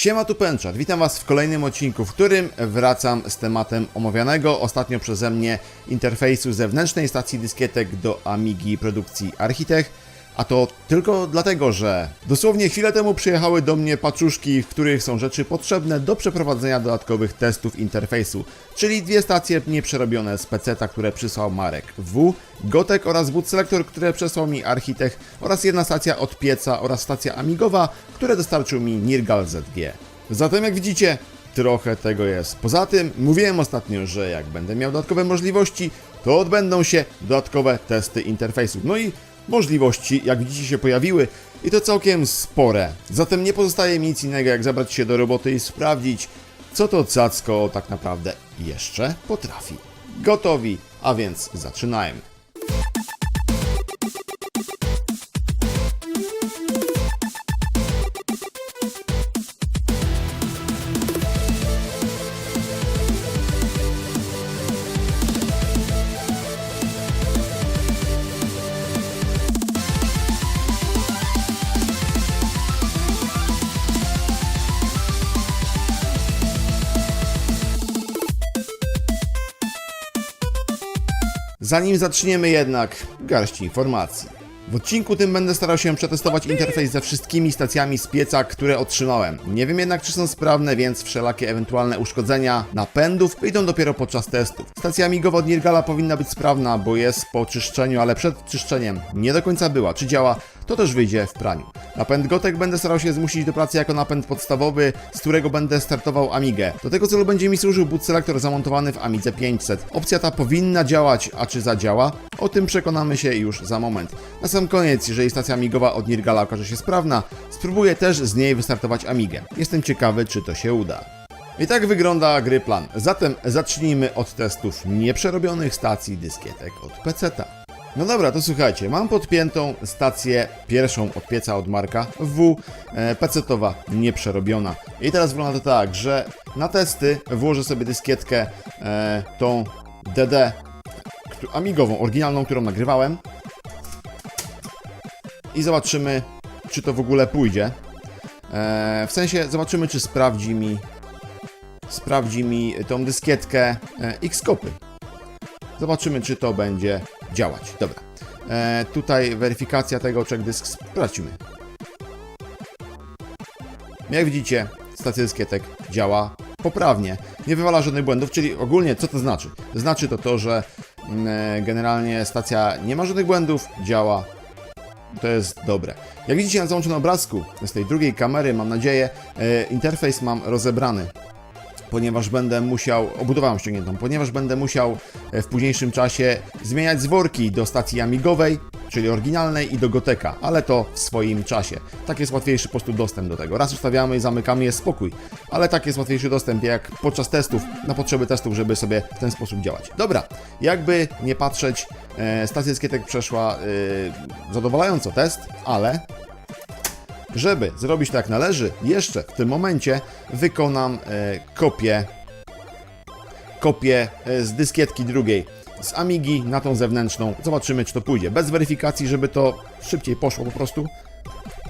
Siema tu Pęczat, witam Was w kolejnym odcinku, w którym wracam z tematem omawianego ostatnio przeze mnie interfejsu zewnętrznej stacji dyskietek do Amigi produkcji Architech. A to tylko dlatego, że dosłownie chwilę temu przyjechały do mnie paczuszki, w których są rzeczy potrzebne do przeprowadzenia dodatkowych testów interfejsu, czyli dwie stacje nieprzerobione z PC-ta, które przysłał Marek W, Gotek oraz Boot Selector, które przesłał mi Architech oraz jedna stacja od pieca oraz stacja amigowa, które dostarczył mi Nirgal ZG. Zatem jak widzicie, trochę tego jest. Poza tym mówiłem ostatnio, że jak będę miał dodatkowe możliwości, to odbędą się dodatkowe testy interfejsu. No i możliwości, jak widzicie, się pojawiły i to całkiem spore. Zatem nie pozostaje mi nic innego, jak zabrać się do roboty i sprawdzić, co to cacko tak naprawdę jeszcze potrafi. Gotowi, a więc zaczynajmy. Zanim zaczniemy jednak, garść informacji. W odcinku tym będę starał się przetestować interfejs ze wszystkimi stacjami z pieca, które otrzymałem. Nie wiem jednak, czy są sprawne, więc wszelakie ewentualne uszkodzenia napędów wyjdą dopiero podczas testów. Stacja migowa od Nirgala powinna być sprawna, bo jest po czyszczeniu, ale przed czyszczeniem nie do końca była. Czy działa, to też wyjdzie w praniu. Napęd Gotek będę starał się zmusić do pracy jako napęd podstawowy, z którego będę startował Amigę. Do tego celu będzie mi służył boot selector zamontowany w Amidze 500. Opcja ta powinna działać, a czy zadziała? O tym przekonamy się już za moment. Na sam koniec, jeżeli stacja amigowa od Nirgala okaże się sprawna, spróbuję też z niej wystartować Amigę. Jestem ciekawy, czy to się uda. I tak wygląda gry plan. Zatem zacznijmy od testów nieprzerobionych stacji dyskietek od PC-ta. No dobra, to słuchajcie, mam podpiętą stację pierwszą od pieca od Marka W, e, PC-towa, nieprzerobiona. I teraz wygląda to tak, że na testy włożę sobie dyskietkę e, tą DD amigową, oryginalną, którą nagrywałem i zobaczymy, czy to w ogóle pójdzie. E, w sensie, zobaczymy, czy sprawdzi mi sprawdzi mi tą dyskietkę e, X-kopy. Zobaczymy, czy to będzie działać. Dobra. E, tutaj weryfikacja tego check disk sprawdźmy. Jak widzicie, stacja dyskietek działa poprawnie. Nie wywala żadnych błędów, czyli ogólnie co to znaczy? Znaczy to to, że mm, e, generalnie stacja nie ma żadnych błędów, działa. To jest dobre. Jak widzicie na załączonym obrazku z tej drugiej kamery, mam nadzieję, e, interfejs mam rozebrany ponieważ będę musiał, obudowałem ściągniętą, ponieważ będę musiał e, w późniejszym czasie zmieniać zworki do stacji amigowej, czyli oryginalnej i do Goteka, ale to w swoim czasie. Tak jest łatwiejszy po prostu dostęp do tego. Raz ustawiamy i zamykamy jest spokój, ale tak jest łatwiejszy dostęp jak podczas testów, na potrzeby testów, żeby sobie w ten sposób działać. Dobra, jakby nie patrzeć, e, stacja dyskietek przeszła e, zadowalająco test, ale żeby zrobić to jak należy, jeszcze w tym momencie wykonam e, kopię, kopię e, z dyskietki drugiej z Amigi na tą zewnętrzną. Zobaczymy, czy to pójdzie. Bez weryfikacji, żeby to szybciej poszło po prostu.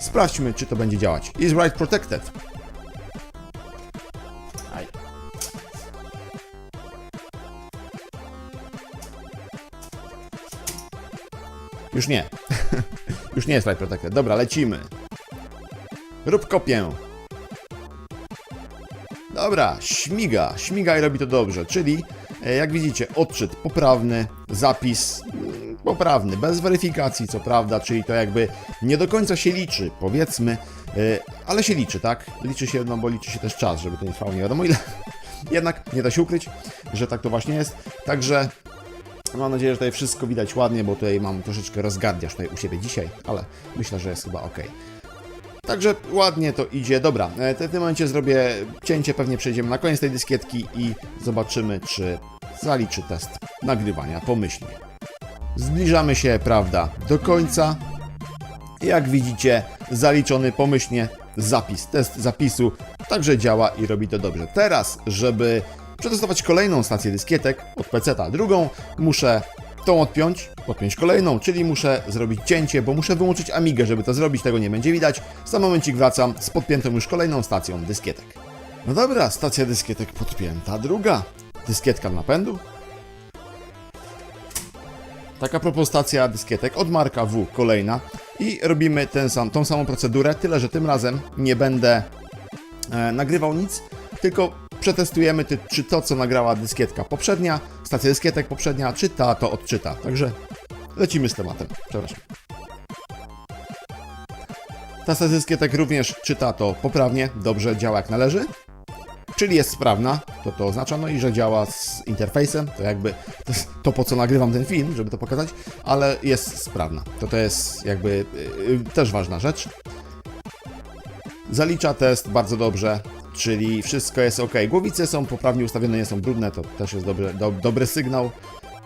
Sprawdźmy, czy to będzie działać. Is right protected. Aj. Już nie. Już nie jest right protected. Dobra, lecimy. Rób kopię. Dobra, śmiga, śmiga i robi to dobrze, czyli e, jak widzicie, odczyt poprawny, zapis mm, poprawny, bez weryfikacji, co prawda, czyli to jakby nie do końca się liczy, powiedzmy, e, ale się liczy, tak? Liczy się, no bo liczy się też czas, żeby to nie trwało nie wiadomo ile. Jednak nie da się ukryć, że tak to właśnie jest. Także Mam nadzieję, że tutaj wszystko widać ładnie, bo tutaj mam troszeczkę rozgardiasz tutaj u siebie dzisiaj, ale myślę, że jest chyba ok. Także ładnie to idzie. Dobra, e, w tym momencie zrobię cięcie, pewnie przejdziemy na koniec tej dyskietki i zobaczymy, czy zaliczy test nagrywania pomyślnie. Zbliżamy się, prawda, do końca. Jak widzicie, zaliczony pomyślnie zapis, test zapisu, także działa i robi to dobrze. Teraz, żeby przetestować kolejną stację dyskietek od PC-ta, drugą, muszę tą odpiąć, podpiąć kolejną, czyli muszę zrobić cięcie, bo muszę wyłączyć Amigę, żeby to zrobić, tego nie będzie widać. Za momencik wracam z podpiętą już kolejną stacją dyskietek. No dobra, stacja dyskietek podpięta, druga. Dyskietka napędu. Taka propos stacja dyskietek od marka W, kolejna. I robimy ten sam, tą samą procedurę, tyle że tym razem nie będę e, nagrywał nic, tylko przetestujemy, ty, czy to, co nagrała dyskietka poprzednia, stacja dyskietek poprzednia, czy ta to odczyta. Także lecimy z tematem. Przepraszam. Ta stacja dyskietek również czyta to poprawnie, dobrze, działa jak należy. Czyli jest sprawna, to to oznacza, no i że działa z interfejsem, to jakby to, to po co nagrywam ten film, żeby to pokazać, ale jest sprawna. To to jest jakby yy, też ważna rzecz. Zalicza test bardzo dobrze, czyli wszystko jest ok. Głowice są poprawnie ustawione, nie są brudne, to też jest dobry, do, dobry sygnał.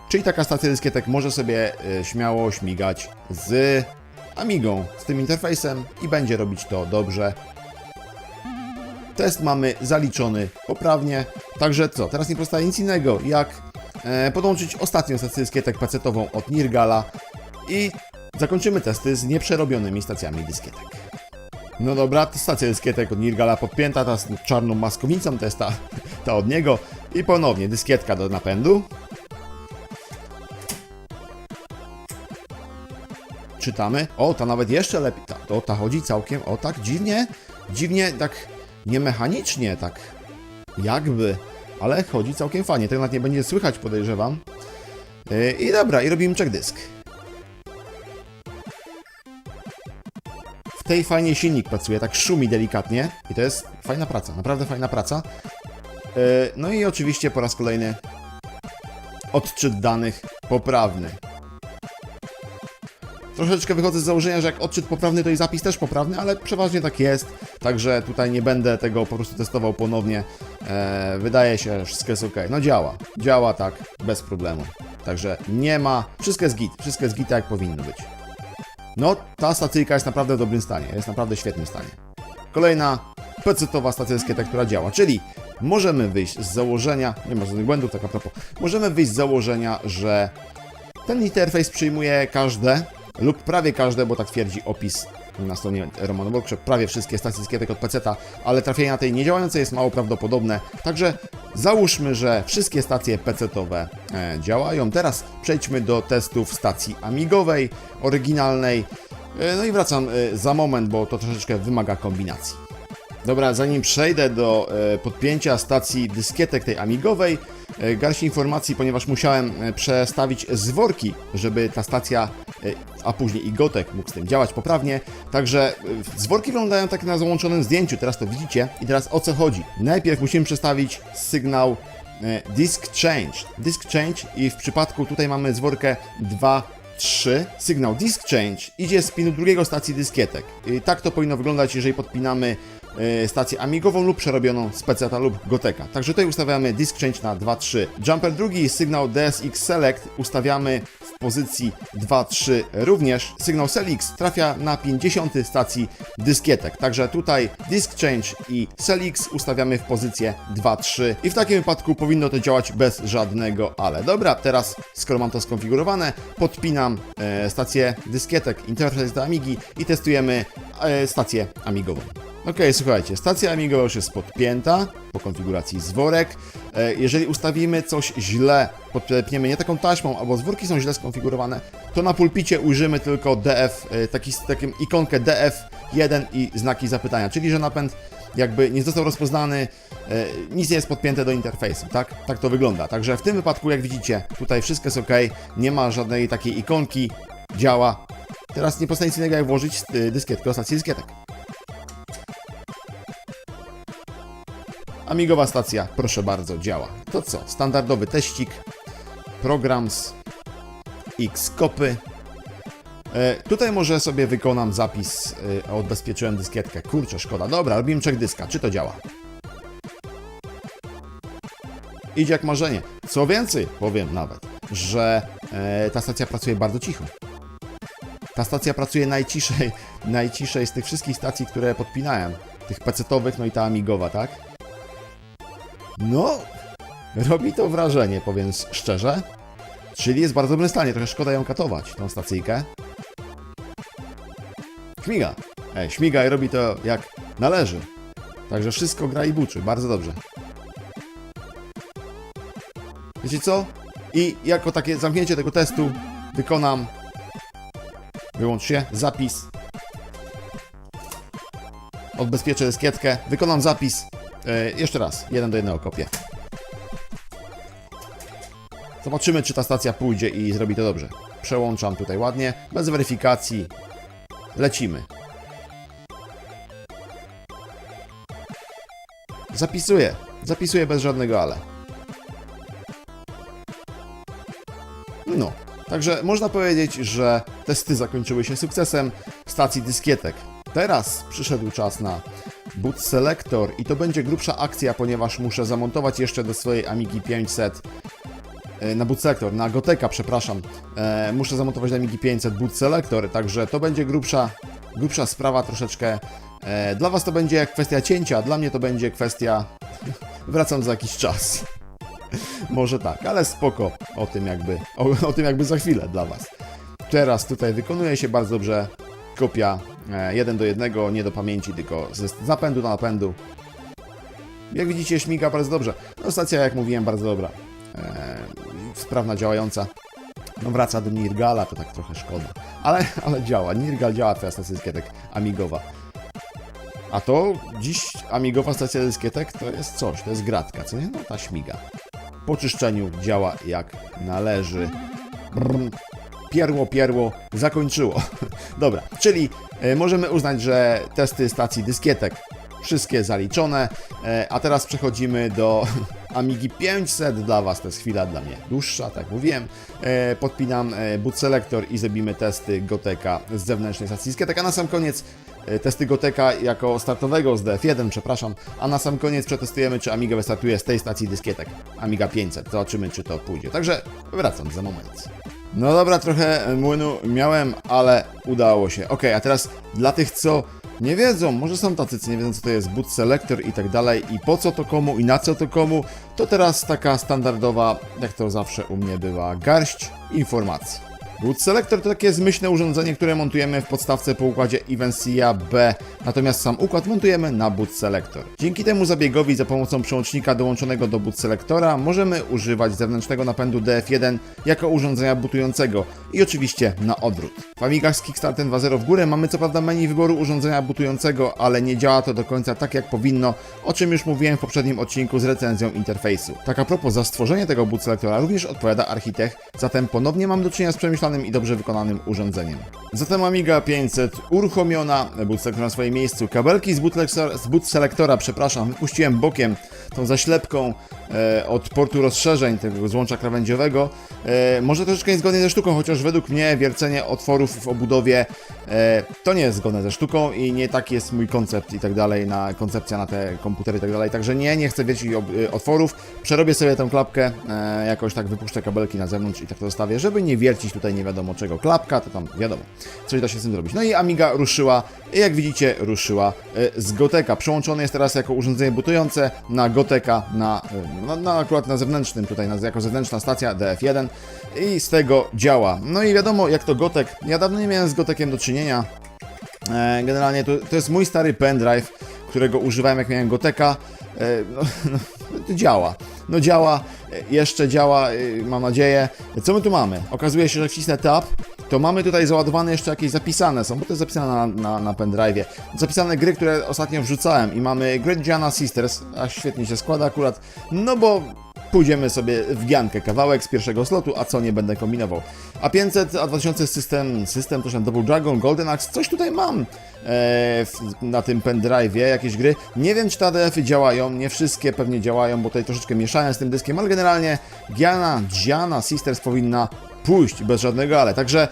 Czyli taka stacja dyskietek może sobie y, śmiało śmigać z Amigą, z tym interfejsem i będzie robić to dobrze. Test mamy zaliczony poprawnie. Także co, teraz nie pozostaje nic innego, jak e, podłączyć ostatnią stację dyskietek pecetową od Nirgala i zakończymy testy z nieprzerobionymi stacjami dyskietek. No dobra, to stacja dyskietek od Nirgala podpięta, ta z czarną maskownicą, to jest ta, ta od niego. I ponownie dyskietka do napędu. Czytamy. O, ta nawet jeszcze lepiej. Ta, o, ta chodzi całkiem, o tak, dziwnie, dziwnie, tak niemechanicznie, tak jakby, ale chodzi całkiem fajnie. Tego nawet nie będzie słychać, podejrzewam. Yy, I dobra, i robimy check dysk. Tej fajnie silnik pracuje, tak szumi delikatnie i to jest fajna praca, naprawdę fajna praca. Yy, No i oczywiście po raz kolejny odczyt danych poprawny. Troszeczkę wychodzę z założenia, że jak odczyt poprawny, to i zapis też poprawny, ale przeważnie tak jest, także tutaj nie będę tego po prostu testował ponownie. Eee, wydaje się, że wszystko jest ok. No działa, działa tak, bez problemu. Także nie ma, wszystko jest git, wszystko jest git tak jak powinno być. No, ta stacyjka jest naprawdę w dobrym stanie, jest naprawdę w świetnym stanie. Kolejna pecetowa stacja dyskietek, która działa, czyli możemy wyjść z założenia, nie ma żadnych błędów, tak a propos, możemy wyjść z założenia, że ten interfejs przyjmuje każde lub prawie każde, bo tak twierdzi opis na stronie Roman Workshop, prawie wszystkie stacje dyskietek od peceta, ale trafienie na tej niedziałającej jest mało prawdopodobne, także załóżmy, że wszystkie stacje pecetowe e, działają. Teraz przejdźmy do testów stacji amigowej, oryginalnej, e, no i wracam e, za moment, bo to troszeczkę wymaga kombinacji. Dobra, zanim przejdę do podpięcia stacji dyskietek tej amigowej, garść informacji, ponieważ musiałem przestawić zworki, żeby ta stacja, a później i Gotek mógł z tym działać poprawnie. Także e, zworki wyglądają tak na załączonym zdjęciu, teraz to widzicie. I teraz o co chodzi? Najpierw musimy przestawić sygnał e, disk change. Disk change i w przypadku tutaj mamy zworkę 2 3. Sygnał disk change idzie z pinu drugiego stacji dyskietek. I tak to powinno wyglądać, jeżeli podpinamy stację amigową lub przerobioną z peceta lub goteka. Także tutaj ustawiamy disk change na 2.3. Jumper drugi, sygnał DSX select ustawiamy w pozycji 2.3 również. Sygnał selix trafia na 50 stacji dyskietek. Także tutaj disk change i selix ustawiamy w pozycję 2.3 i w takim wypadku powinno to działać bez żadnego ale. Dobra, teraz skoro mam to skonfigurowane, podpinam e, stację dyskietek, interfejs do Amigi i testujemy e, stację amigową. Ok, słuchajcie, stacja amigowa już jest podpięta po konfiguracji zworek. E, Jeżeli ustawimy coś źle, podpięmy nie taką taśmą, albo zworki są źle skonfigurowane, to na pulpicie ujrzymy tylko DF, e, taki, taką ikonkę DF1 i znaki zapytania, czyli że napęd jakby nie został rozpoznany, e, nic nie jest podpięte do interfejsu, tak? Tak to wygląda. Także w tym wypadku, jak widzicie, tutaj wszystko jest ok, nie ma żadnej takiej ikonki, działa. Teraz nie pozostaje nic innego jak włożyć dyskietkę do stacji dyskietek. Amigowa stacja, proszę bardzo, działa. To co? Standardowy teścik, programs, Xcopy. E, tutaj może sobie wykonam zapis, e, odbezpieczyłem dyskietkę. Kurczę, szkoda. Dobra, robimy check dyska. Czy to działa? Idzie jak marzenie. Co więcej, powiem nawet, że e, ta stacja pracuje bardzo cicho. Ta stacja pracuje najciszej, najciszej z tych wszystkich stacji, które podpinałem. Tych pecetowych, no i ta amigowa, tak? No, robi to wrażenie, powiem szczerze. Czyli jest w bardzo dobrym stanie, trochę szkoda ją katować, tą stacyjkę. Śmiga. Ej, śmiga i robi to jak należy. Także wszystko gra i buczy, bardzo dobrze. Wiecie co? I jako takie zamknięcie tego testu wykonam. Wyłącz się, zapis. Odbezpieczę dyskietkę, wykonam zapis. E, jeszcze raz, jeden do jednego kopię. Zobaczymy, czy ta stacja pójdzie i zrobi to dobrze. Przełączam tutaj ładnie, bez weryfikacji. Lecimy. Zapisuję. Zapisuję bez żadnego ale. No, także można powiedzieć, że testy zakończyły się sukcesem stacji dyskietek. Teraz przyszedł czas na boot selector i to będzie grubsza akcja, ponieważ muszę zamontować jeszcze do swojej Amigi 500 e, na boot selector, na Goteka, przepraszam, e, muszę zamontować do Amigi 500 boot selector, także to będzie grubsza, grubsza sprawa troszeczkę. E, dla Was to będzie kwestia cięcia, dla mnie to będzie kwestia wracam za jakiś czas. Może tak, ale spoko o tym jakby, o, o tym jakby za chwilę dla Was. Teraz tutaj wykonuje się bardzo dobrze kopia e, 1 do 1, nie do pamięci, tylko z napędu do napędu. Jak widzicie, śmiga bardzo dobrze. No, stacja, jak mówiłem, bardzo dobra. E, sprawna, działająca. No wraca do Nirgala, to tak trochę szkoda. Ale, ale działa. Nirgal działa, twoja stacja dyskietek amigowa. A to dziś amigowa stacja dyskietek to jest coś, to jest gratka, co nie? No ta śmiga. Po czyszczeniu działa jak należy. Brrm. Pierło, pierło, zakończyło. Dobra, czyli e, możemy uznać, że testy stacji dyskietek wszystkie zaliczone, e, a teraz przechodzimy do Amigi 500 dla Was, to jest chwila dla mnie dłuższa, tak mówiłem. E, Podpinam boot selector i zrobimy testy Goteka z zewnętrznej stacji dyskietek, a na sam koniec testy Goteka jako startowego z DF1, przepraszam, a na sam koniec przetestujemy, czy Amiga wystartuje z tej stacji dyskietek, Amiga 500, zobaczymy, czy to pójdzie. Także wracam za moment. No dobra, trochę młynu miałem, ale udało się. Ok, a teraz dla tych, co nie wiedzą, może są tacy, co nie wiedzą, co to jest boot selector i tak dalej, i po co to komu, i na co to komu, to teraz taka standardowa, jak to zawsze u mnie bywa, garść informacji. Boot Selector to takie zmyślne urządzenie, które montujemy w podstawce po układzie Evensia B, natomiast sam układ montujemy na Boot Selector. Dzięki temu zabiegowi za pomocą przełącznika dołączonego do Boot Selectora możemy używać zewnętrznego napędu DF1 jako urządzenia bootującego i oczywiście na odwrót. W Amigach z Kickstarter 2.0 w górę mamy co prawda menu wyboru urządzenia bootującego, ale nie działa to do końca tak jak powinno, o czym już mówiłem w poprzednim odcinku z recenzją interfejsu. Tak a propos, za stworzenie tego Boot Selectora również odpowiada architekt, zatem ponownie mam do czynienia z przemyślanym i dobrze wykonanym urządzeniem. Zatem Amiga 500 uruchomiona, boot selector na swoim miejscu, kabelki z boot, selectora, przepraszam, wypuściłem bokiem tą zaślepką e, od portu rozszerzeń tego złącza krawędziowego. E, może troszeczkę niezgodnie ze sztuką, chociaż według mnie wiercenie otworów w obudowie e, to nie jest zgodne ze sztuką i nie taki jest mój koncept i tak dalej, na koncepcja na te komputery i tak dalej. Także nie, nie chcę wiercić e, otworów. Przerobię sobie tę klapkę, e, jakoś tak wypuszczę kabelki na zewnątrz i tak to zostawię, żeby nie wiercić tutaj nie wiadomo czego. Klapka to tam wiadomo, coś da się z tym zrobić. No i Amiga ruszyła jak widzicie ruszyła e, z Goteka. Przełączony jest teraz jako urządzenie butujące na Goteka, na, e, na, na akurat na zewnętrznym tutaj, na, jako zewnętrzna stacja DF1 i z tego działa. No i wiadomo jak to Gotek, ja dawno nie miałem z Gotekiem do czynienia. E, Generalnie to, to jest mój stary pendrive, którego używałem jak miałem Goteka. E, No, no, działa. No działa, e, jeszcze działa, e, mam nadzieję. Co my tu mamy? Okazuje się, że wcisnę tab, to mamy tutaj załadowane jeszcze jakieś zapisane są, bo to jest zapisane na, na, na pendrive'ie. Zapisane gry, które ostatnio wrzucałem i mamy Great Gianna Sisters, a świetnie się składa akurat, no bo pójdziemy sobie w Giankę kawałek z pierwszego slotu, a co nie będę kombinował. A 500, a 2000 system, system, to Double Dragon, Golden Axe, coś tutaj mam e, w, na tym pendrive'ie, jakieś gry. Nie wiem, czy te ADF-y działają, nie wszystkie pewnie działają, bo tutaj troszeczkę mieszałem z tym dyskiem, ale generalnie Gianna, Gianna Sisters powinna pójść bez żadnego ale. Także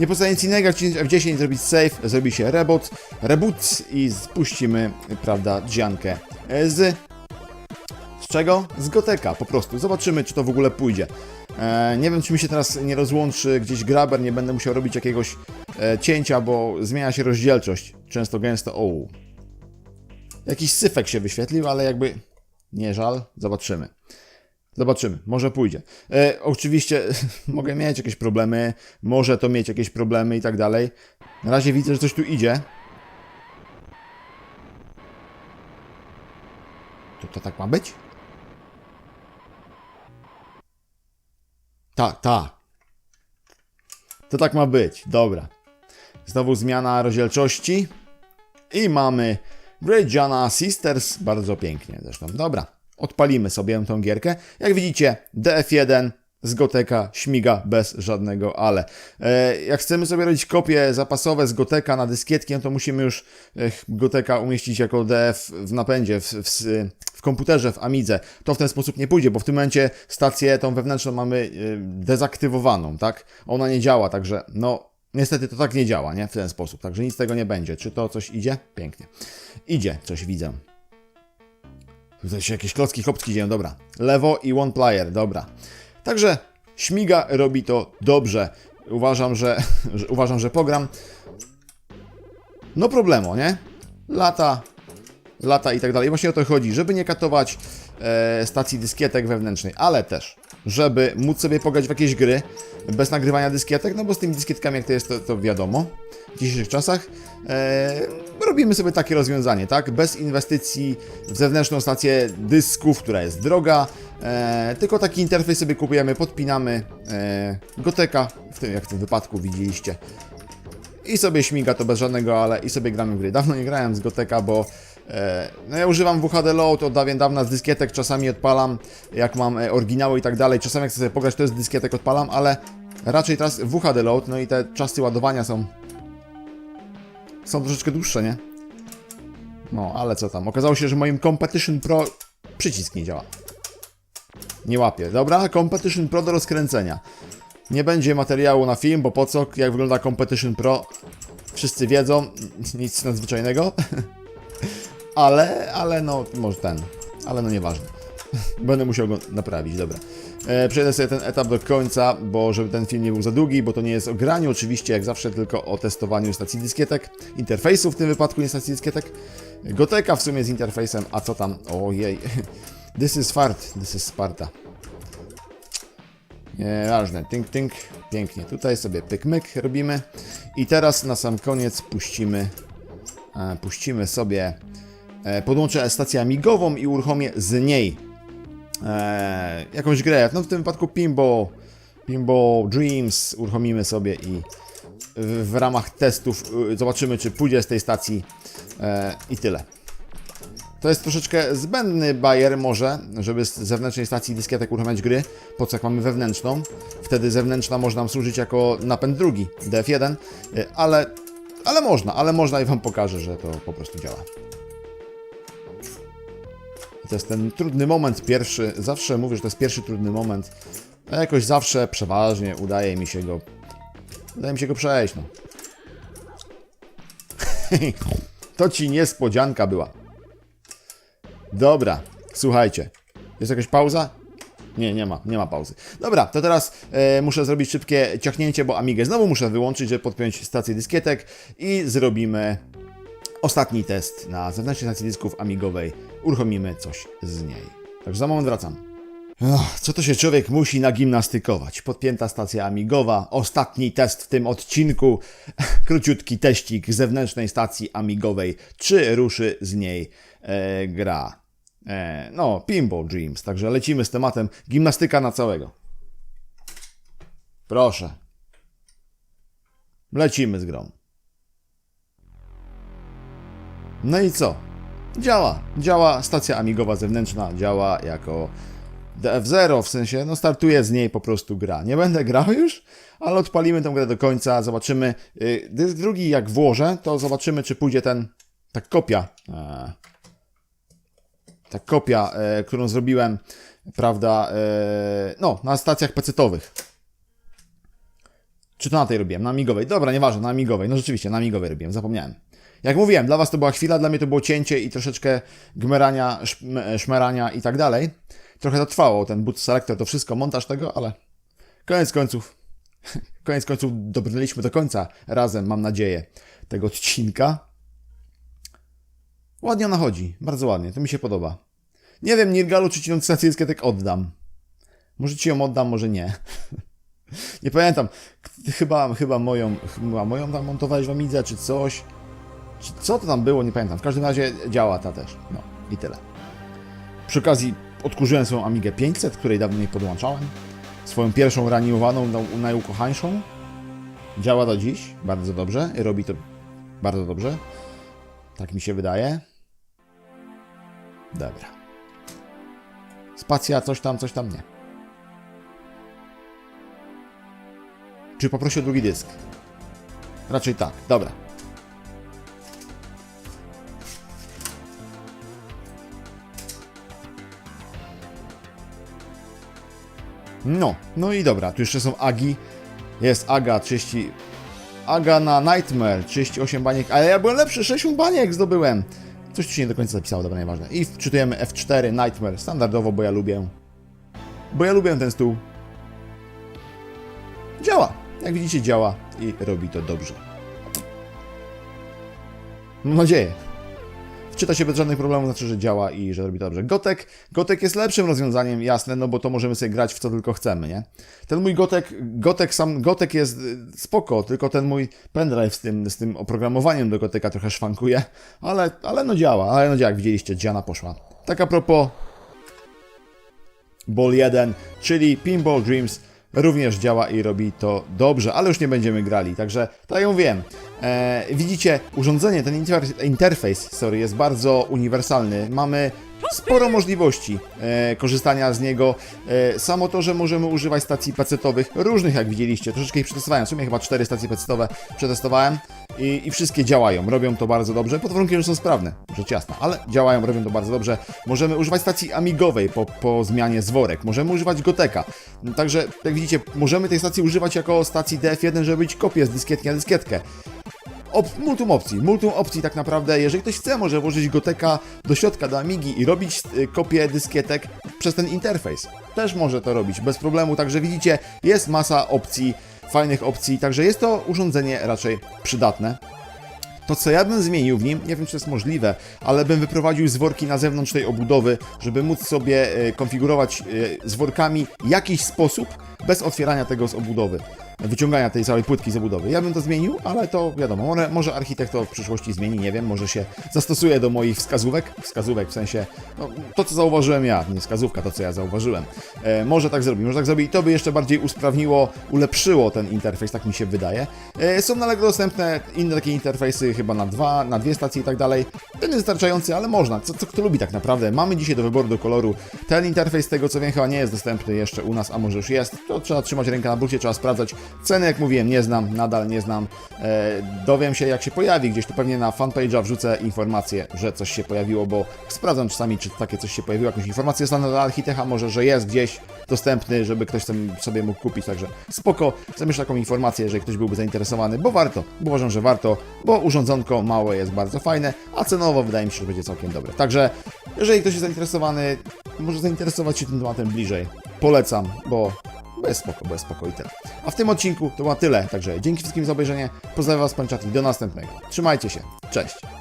nie pozostaje nic innego, jak wcisnąć F10, zrobić save, zrobi się reboot, reboot i spuścimy, prawda, Giankę e, z z czego? Z Goteka, po prostu. Zobaczymy, czy to w ogóle pójdzie. E, nie wiem, czy mi się teraz nie rozłączy gdzieś graber, nie będę musiał robić jakiegoś e, cięcia, bo zmienia się rozdzielczość. Często, gęsto. O. Jakiś syfek się wyświetlił, ale jakby nie żal. Zobaczymy. Zobaczymy, może pójdzie. E, oczywiście mogę mieć jakieś problemy, może to mieć jakieś problemy i tak dalej. Na razie widzę, że coś tu idzie. To, to tak ma być? Tak, tak. To tak ma być, dobra. Znowu zmiana rozdzielczości. I mamy Great Sisters, bardzo pięknie zresztą. Dobra, odpalimy sobie tą gierkę. Jak widzicie, DF1 z Goteka śmiga bez żadnego ale. E, jak chcemy sobie robić kopie zapasowe z Goteka na dyskietki, no to musimy już e, Goteka umieścić jako DF w napędzie, w, w, w komputerze, w Amidze. To w ten sposób nie pójdzie, bo w tym momencie stację tą wewnętrzną mamy e, dezaktywowaną, tak? Ona nie działa, także no Niestety to tak nie działa, nie? W ten sposób, także nic z tego nie będzie. Czy to coś idzie? Pięknie. Idzie, coś widzę. Tutaj się jakieś klocki chopki dzieją, dobra. Lewo i one player, dobra. Także śmiga robi to dobrze. Uważam, że, że uważam, że pogram. No problemo, nie? Lata, lata i tak dalej. Właśnie o to chodzi, żeby nie katować e, stacji dyskietek wewnętrznej, ale też, żeby móc sobie pograć w jakieś gry bez nagrywania dyskietek, no bo z tymi dyskietkami, jak to jest, to, to wiadomo, w dzisiejszych czasach, e, robimy sobie takie rozwiązanie, tak? Bez inwestycji w zewnętrzną stację dysków, która jest droga, e, tylko taki interfejs sobie kupujemy, podpinamy e, Goteka, w tym jak w tym wypadku widzieliście, i sobie śmiga to bez żadnego ale i sobie gramy w gry. Dawno nie grałem z Goteka, bo no ja używam WHD Load od dawien dawna z dyskietek, czasami odpalam, jak mam e, oryginały i tak dalej, czasami jak chcę sobie pograć, to z dyskietek odpalam, ale raczej teraz WHD Load, no i te czasy ładowania są są troszeczkę dłuższe, nie? No, ale co tam, okazało się, że moim Competition Pro przycisk nie działa. Nie łapie. Dobra, Competition Pro do rozkręcenia. Nie będzie materiału na film, bo po co? Jak wygląda Competition Pro? Wszyscy wiedzą, nic nadzwyczajnego. ale, ale no, może ten. Ale no nieważne. Będę musiał go naprawić, dobra. E, przejdę sobie ten etap do końca, bo żeby ten film nie był za długi, bo to nie jest o graniu, oczywiście, jak zawsze, tylko o testowaniu stacji dyskietek, interfejsu w tym wypadku, nie stacji dyskietek. Goteka w sumie z interfejsem, a co tam? Ojej. This is fart, this is Sparta. Nieważne, tynk, tynk, pięknie. Tutaj sobie pyk, myk robimy. I teraz na sam koniec puścimy, e, puścimy sobie, podłączę stację amigową i uruchomię z niej e, jakąś grę. No w tym wypadku Pinball, Pinball Dreams uruchomimy sobie i w, w ramach testów y, zobaczymy, czy pójdzie z tej stacji e, i tyle. To jest troszeczkę zbędny bajer może, żeby z zewnętrznej stacji dyskietek uruchamiać gry, po co jak mamy wewnętrzną. Wtedy zewnętrzna może nam służyć jako napęd drugi, DF1, y, ale, ale można, ale można i Wam pokażę, że to po prostu działa. To jest ten trudny moment pierwszy, zawsze mówię, że to jest pierwszy trudny moment, a jakoś zawsze, przeważnie udaje mi się go, udaje mi się go przejść, no. to Ci niespodzianka była. Dobra, słuchajcie. Jest jakaś pauza? Nie, nie ma, nie ma pauzy. Dobra, to teraz e, muszę zrobić szybkie ciachnięcie, bo Amigę znowu muszę wyłączyć, żeby podpiąć stację dyskietek i zrobimy ostatni test na zewnętrznej stacji dysków Amigowej. Uruchomimy coś z niej. Także za moment wracam. Ach, co to się człowiek musi nagimnastykować? Podpięta stacja amigowa, ostatni test w tym odcinku, króciutki teścik zewnętrznej stacji amigowej, czy ruszy z niej e, gra. E, no, Pinball Dreams, także lecimy z tematem gimnastyka na całego. Proszę. Lecimy z grą. No i co? Działa. Działa stacja amigowa zewnętrzna, działa jako DF0, w sensie, no startuje z niej po prostu gra. Nie będę grał już, ale odpalimy tę grę do końca, zobaczymy. Yy, Dysk drugi jak włożę, to zobaczymy, czy pójdzie ten, ta kopia, e, ta kopia, e, którą zrobiłem, prawda, e, no, na stacjach pecetowych. Czy to na tej robiłem? Na amigowej. Dobra, nieważne, na amigowej. No rzeczywiście, na amigowej robiłem, zapomniałem. Jak mówiłem, dla Was to była chwila, dla mnie to było cięcie i troszeczkę gmerania, szm- szmerania i tak dalej. Trochę to trwało, ten boot selector, to wszystko, montaż tego, ale koniec końców, koniec końców dobrnęliśmy do końca razem, mam nadzieję, tego odcinka. Ładnie ona chodzi, bardzo ładnie, to mi się podoba. Nie wiem, Nirgalu, czy Ci tą stację dyskietek oddam. Może ci ją oddam, może nie. nie pamiętam. Chyba, chyba moją, chyba moją tam montowałeś w Amidze, czy coś. Co to tam było, nie pamiętam. W każdym razie działa ta też. No i tyle. Przy okazji odkurzyłem swoją Amigę 500, której dawno nie podłączałem. Swoją pierwszą reanimowaną, naj- najukochańszą. Działa do dziś bardzo dobrze robi to bardzo dobrze. Tak mi się wydaje. Dobra. Spacja, coś tam, coś tam nie. Czy poprosi o drugi dysk? Raczej tak, dobra. No, no i dobra, tu jeszcze są Agi. Jest Aga 30. Aga na Nightmare 38 baniek, ale ja byłem lepszy, 60 baniek zdobyłem. Coś tu się nie do końca zapisało, dobra, nieważne. I wczytujemy F4 Nightmare standardowo, bo ja lubię. Bo ja lubię ten stół. Działa. Jak widzicie, działa i robi to dobrze. Mam nadzieję. Wczyta się bez żadnych problemów, znaczy, że działa i że robi to dobrze. Gotek, Gotek jest lepszym rozwiązaniem, jasne, no bo to możemy sobie grać w co tylko chcemy, nie? Ten mój Gotek, Gotek sam, Gotek jest y, spoko, tylko ten mój pendrive z tym, z tym oprogramowaniem do Goteka trochę szwankuje, ale, ale no działa, ale no działa, jak widzieliście, Dziana poszła. Tak a propos, Ball 1, czyli Pinball Dreams, również działa i robi to dobrze, ale już nie będziemy grali, także tak jak mówiłem, e, widzicie, urządzenie, ten inter interfejs, sorry, jest bardzo uniwersalny, mamy sporo możliwości e, korzystania z niego, e, samo to, że możemy używać stacji pecetowych, różnych jak widzieliście, troszeczkę ich przetestowałem, w sumie chyba cztery stacje pecetowe przetestowałem i, i wszystkie działają, robią to bardzo dobrze, pod warunkiem, że są sprawne, rzecz jasna, ale działają, robią to bardzo dobrze. Możemy używać stacji amigowej po, po zmianie zworek, możemy używać Goteka, także jak widzicie, możemy tej stacji używać jako stacji DF1, żeby być kopię z dyskietki na dyskietkę. Op, multum opcji, multum opcji tak naprawdę, jeżeli ktoś chce, może włożyć Goteka do środka, do Amigi i robić y, kopię dyskietek przez ten interfejs. Też może to robić, bez problemu, także widzicie, jest masa opcji, fajnych opcji, także jest to urządzenie raczej przydatne. To, co ja bym zmienił w nim, nie wiem, czy jest możliwe, ale bym wyprowadził zworki na zewnątrz tej obudowy, żeby móc sobie e, konfigurować e, z workami jakiś sposób bez otwierania tego z obudowy, wyciągania tej całej płytki z. Ja bym to zmienił, ale to wiadomo, może, może architekt to w przyszłości zmieni, nie wiem, może się zastosuje do moich wskazówek, wskazówek w sensie, no, to co zauważyłem ja, nie wskazówka, to co ja zauważyłem. E, może tak zrobi, może tak zrobi i to by jeszcze bardziej usprawniło, ulepszyło ten interfejs, tak mi się wydaje. E, są na dostępne inne takie interfejsy, chyba na dwa, na dwie stacje i tak dalej. Nie jest wystarczający, ale można. Co, co kto lubi tak naprawdę? Mamy dzisiaj do wyboru do koloru. Ten interfejs, z tego co wiem, chyba nie jest dostępny jeszcze u nas, a może już jest. To trzeba trzymać rękę na burcie, trzeba sprawdzać. Ceny, jak mówiłem, nie znam, nadal nie znam. E, dowiem się, jak się pojawi. Gdzieś tu pewnie na fanpage'a wrzucę informację, że coś się pojawiło, bo sprawdzam czasami, czy takie coś się pojawiło, jakąś informację znana dla Architecha, może, że jest gdzieś dostępny, żeby ktoś sobie mógł kupić, także spoko. Zamieszczę taką informację, jeżeli ktoś byłby zainteresowany, bo warto, bo uważam, że warto, bo urządzonko małe jest bardzo fajne, a cenowo wydaje mi się, że będzie całkiem dobre. Także, jeżeli ktoś jest zainteresowany, może zainteresować się tym tematem bliżej. Polecam, bo bo jest spoko, bo jest spoko i. A w tym odcinku to było tyle, także dzięki wszystkim za obejrzenie, pozdrawiam Was, pan Czat i do następnego. Trzymajcie się, cześć!